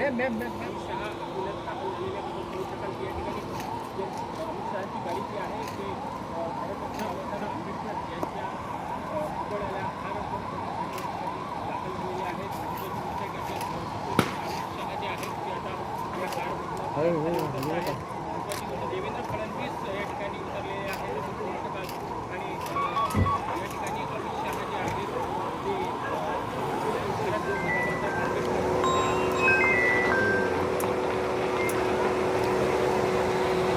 Ma'am ma'am ma'am ma'am शहा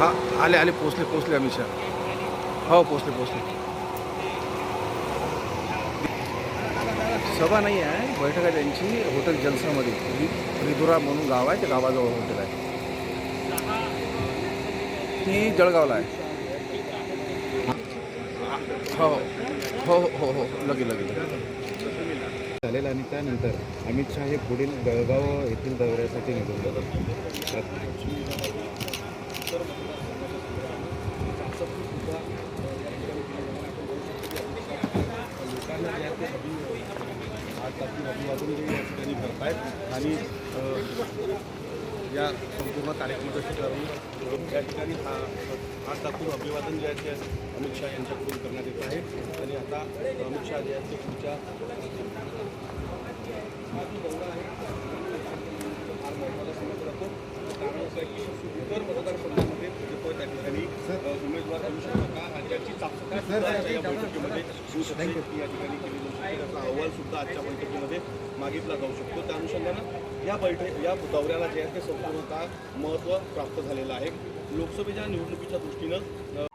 हा आले आले पोचले पोचले अमित शहा हो पोचले पोचले सभा नाही आहे बैठक आहे त्यांची हॉटेल जलसामध्ये. रि- रिधुरा म्हणून गाव आहे त्या गावाजवळ हॉटेल आहे. ती जळगावला आहे. हो हो हो हो हो लगे लगे चालेल आणि त्यानंतर अमित शहा हे पुढील जळगाव येथील दौऱ्यासाठी निघून जातात. लोकांना ते अभि- आज तात्पुरते अभिवादन जे या ठिकाणी करतायत आणि या संपूर्ण कार्यक्रमाचं ठिकाणी या ठिकाणी हा आज तात्पुर अभिवादन जे आहे ते अमित शहा यांच्याकडून करण्यात येत आहे आणि आता अमित शहा जे आहेत ते पुढच्या कारण असं आहे की इतर मतदारसंघामध्ये त्या ठिकाणी उमेदवार करू शकतात का राज्याची चाचपणी सुद्धा या बैठकीमध्ये होऊ शकते ती या ठिकाणी केली जाऊ शकते. त्याचा अहवाल सुद्धा आजच्या बैठकीमध्ये मागितला जाऊ शकतो. त्या अनुषंगानं या बैठक या दौऱ्याला जे आहे ते संपूर्णतः महत्त्व प्राप्त झालेलं आहे. लोकसभेच्या निवडणुकीच्या दृष्टीनं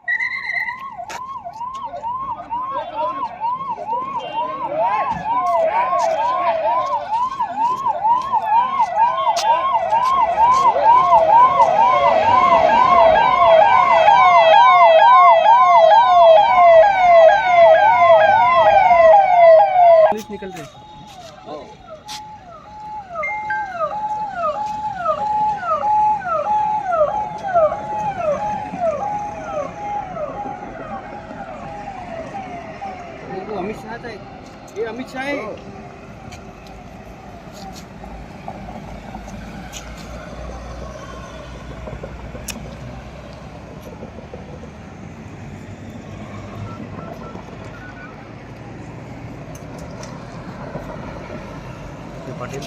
निकल रहे अमित शहाच आहे हे अमित शहा পাটিল